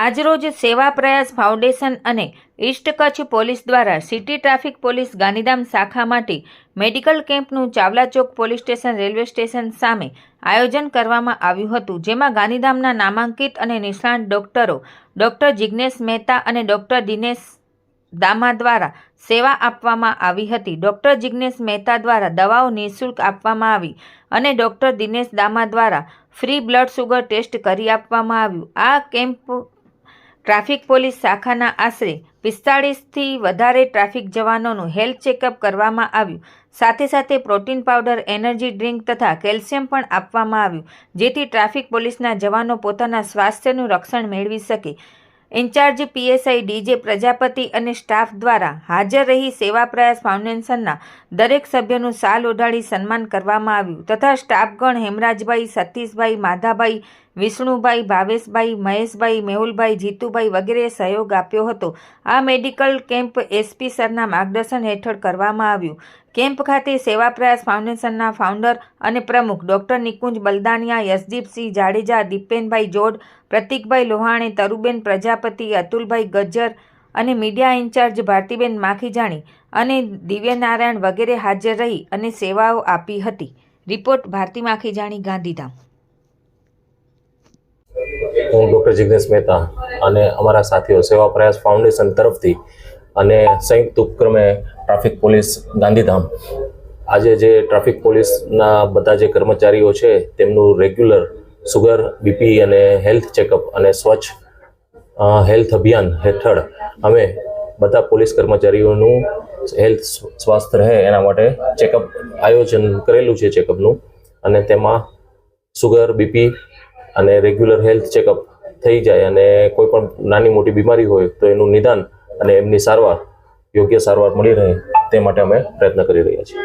આજરોજ સેવા પ્રયાસ ફાઉન્ડેશન અને ઈસ્ટ કચ્છ પોલીસ દ્વારા સિટી ટ્રાફિક પોલીસ ગાંધીધામ શાખા માટે મેડિકલ કેમ્પનું Chawla Chowk police station railway station સામે આયોજન કરવામાં આવ્યું હતું, જેમાં ગાંધીધામના નામાંકિત અને નિષ્ણાંત ડોક્ટરો ડોક્ટર જિજ્ઞેશ મહેતા અને ડોક્ટર દિનેશ દામા દ્વારા સેવા આપવામાં આવી હતી. ડોક્ટર જિજ્ઞેશ મહેતા દ્વારા દવાઓ નિઃશુલ્ક આપવામાં આવી અને ડોક્ટર દિનેશ દામા દ્વારા ફ્રી બ્લડ સુગર ટેસ્ટ કરી આપવામાં આવ્યું. આ કેમ્પ ટ્રાફિક પોલીસ શાખાના આશરે પિસ્તાળીસથી વધારે ટ્રાફિક જવાનોનું હેલ્થ ચેકઅપ કરવામાં આવ્યું. સાથે સાથે પ્રોટીન પાવડર, એનર્જી ડ્રિંક તથા કેલ્શિયમ પણ આપવામાં આવ્યું, જેથી ટ્રાફિક પોલીસના જવાનો પોતાના સ્વાસ્થ્યનું રક્ષણ મેળવી શકે. ઇન્ચાર્જ પીએસઆઈ ડીજે પ્રજાપતિ અને સ્ટાફ દ્વારા હાજર રહી સેવા પ્રયાસ ફાઉન્ડેશનના દરેક સભ્યનું સાલ ઓઢાડી સન્માન કરવામાં આવ્યું તથા સ્ટાફગણ હેમરાજભાઈ, સતીશભાઈ, માધાભાઈ વિષ્ણુભાઈ, ભાવેશભાઈ, મહેશભાઈ, મેહુલભાઈ, જીતુભાઈ વગેરે સહયોગ આપ્યો હતો. આ મેડિકલ કેમ્પ એસપી સરના માર્ગદર્શન હેઠળ કરવામાં આવ્યું. કેમ્પ ખાતે સેવા પ્રયાસ ફાઉન્ડેશનના ફાઉન્ડર અને પ્રમુખ ડોક્ટર નિકુંજ બલદાનિયા, યશદીપસિંહ જાડેજા, દીપેનભાઈ જોડ, પ્રતિકભાઈ લોહાણે, તરુબેન પ્રજાપતિ, અતુલભાઈ ગજ્જર અને મીડિયા ઇન્ચાર્જ ભારતીબેન માખીજાણી અને દિવ્યનારાયણ વગેરે હાજર રહી અને સેવાઓ આપી હતી. રિપોર્ટ ભારતી માખીજાણી, ગાંધીધામ. હું ડૉક્ટર જિગ્નેશ મહેતા અને અમારા સાથીઓ સેવા પ્રયાસ ફાઉન્ડેશન તરફથી અને સંયુક્ત ઉપક્રમે ટ્રાફિક પોલીસ ગાંધીધામ. આજે જે ટ્રાફિક પોલીસના બધા જે કર્મચારીઓ છે, તેમનું રેગ્યુલર સુગર, બીપી અને હેલ્થ ચેકઅપ અને સ્વચ્છ હેલ્થ અભિયાન હેઠળ અમે બધા પોલીસ કર્મચારીઓનું હેલ્થ સ્વાસ્થ્ય રહે એના માટે ચેકઅપ આયોજન કરેલું છે ચેકઅપનું. અને તેમાં સુગર, બીપી અને રેગ્યુલર હેલ્થ ચેકઅપ થઈ જાય અને કોઈ પણ નાની મોટી બીમારી હોય તો એનું નિદાન અને એમની સારવાર, યોગ્ય સારવાર મળી રહે તે માટે અમે પ્રયત્ન કરી રહ્યા છીએ.